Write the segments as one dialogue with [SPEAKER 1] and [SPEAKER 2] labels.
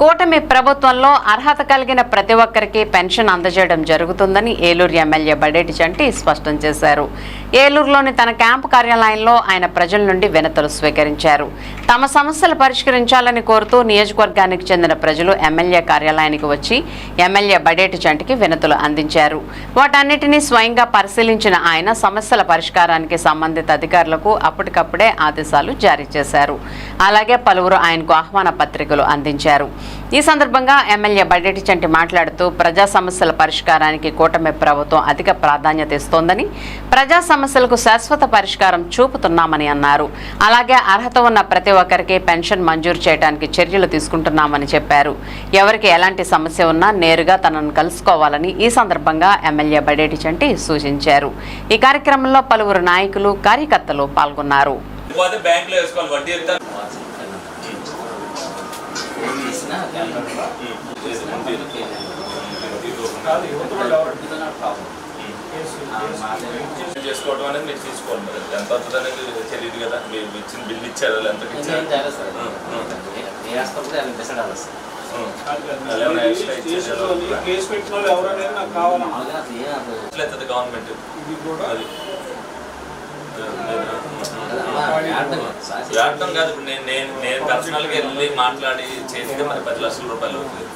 [SPEAKER 1] కూటమి ప్రభుత్వంలో అర్హత కలిగిన ప్రతి ఒక్కరికి పెన్షన్ అందజేయడం జరుగుతుందని ఏలూరు ఎమ్మెల్యే బడేటి చంటి స్పష్టం చేశారు. ఏలూరులోని తన క్యాంపు కార్యాలయంలో ఆయన ప్రజల నుండి వినతులు స్వీకరించారు. తమ సమస్యలు పరిష్కరించాలని కోరుతూ నియోజకవర్గానికి చెందిన ప్రజలు ఎమ్మెల్యే కార్యాలయానికి వచ్చి ఎమ్మెల్యే బడేటి చంటికి వినతులు అందించారు. వాటన్నిటినీ స్వయంగా పరిశీలించిన ఆయన సమస్యల పరిష్కారానికి సంబంధిత అధికారులకు అప్పటికప్పుడే ఆదేశాలు జారీ చేశారు. అలాగే పలువురు ఆయనకు ఆహ్వాన పత్రికలు అందించారు. ఈ సందర్భంగా ఎమ్మెల్యే బడేటి చంటి మాట్లాడుతూ ప్రజా సమస్యల పరిష్కారానికి కూటమి ప్రభుత్వం అధిక ప్రాధాన్యత ఇస్తోందని ప్రజా సమస్యలకు శాశ్వత పరిష్కారం చూపుతున్నామని అన్నారు. అలాగే అర్హత ఉన్న ప్రతి ఒక్కరికి పెన్షన్ మంజూరు చేయడానికి చర్యలు తీసుకుంటున్నామని చెప్పారు. ఎవరికి ఎలాంటి సమస్య ఉన్నా నేరుగా తనను కలుసుకోవాలని ఈ సందర్భంగా ఎమ్మెల్యే బడేటి చంటి సూచించారు. ఈ కార్యక్రమంలో పలువురు నాయకులు కార్యకర్తలు పాల్గొన్నారు.
[SPEAKER 2] పోతే చేసుకోవడం అనేది మీరు తీసుకోవాలి మరి. ఎంత అవుతుంది అనేది తెలియదు కదా. మీరు ఇచ్చిన బిల్ ఇచ్చారు ఎంత గవర్నమెంట్?
[SPEAKER 3] ఇది కూడా
[SPEAKER 2] అర్థం కాదు ఇప్పుడు నేను నేను నేను పర్సనల్గా వెళ్ళి మాట్లాడి చేస్తే మరి పది లక్షల రూపాయలు అవుతుంది.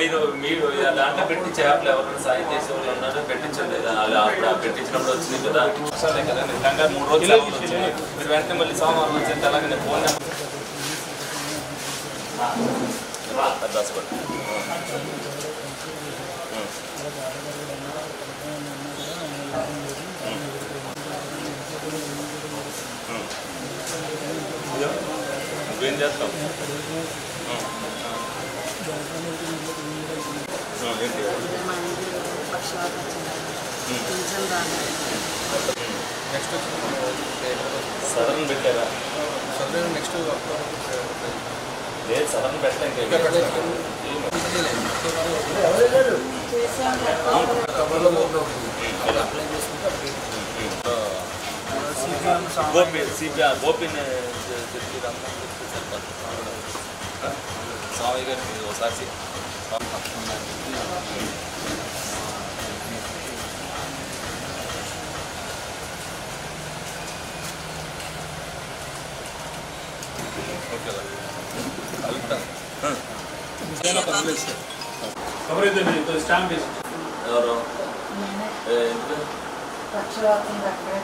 [SPEAKER 2] మీరు, మీరు మీరు దాంట్లో పెట్టి చేపలు ఎవరైనా సాయం చేసే వాళ్ళు ఉన్నారో? పెట్టించండి. అలా అప్పుడు పెట్టించినప్పుడు వచ్చింది కదా. సరే కదా కంగారు మూడు రోజులు. మీరు వెంటనే మళ్ళీ సోమవారం వచ్చేది అలాగే నేను ఫోన్ నెంబర్ నువ్వేం చేస్తావు? నెక్స్ట్ సదరన్ పెట్టారా?
[SPEAKER 3] నెక్స్ట్
[SPEAKER 2] లేదు సదరన్ పెట్టలేదు. గోపి సిపిఆర్ గోపిని చెప్పి రమ్మని చెప్తే సరిపోతుంది. స్వామి గారికి ఒకసారి ఓకే కలుపుతాను
[SPEAKER 3] కవరేజ్ స్టాంప్
[SPEAKER 2] ఎవరు?
[SPEAKER 4] పక్షవాతం అక్కడే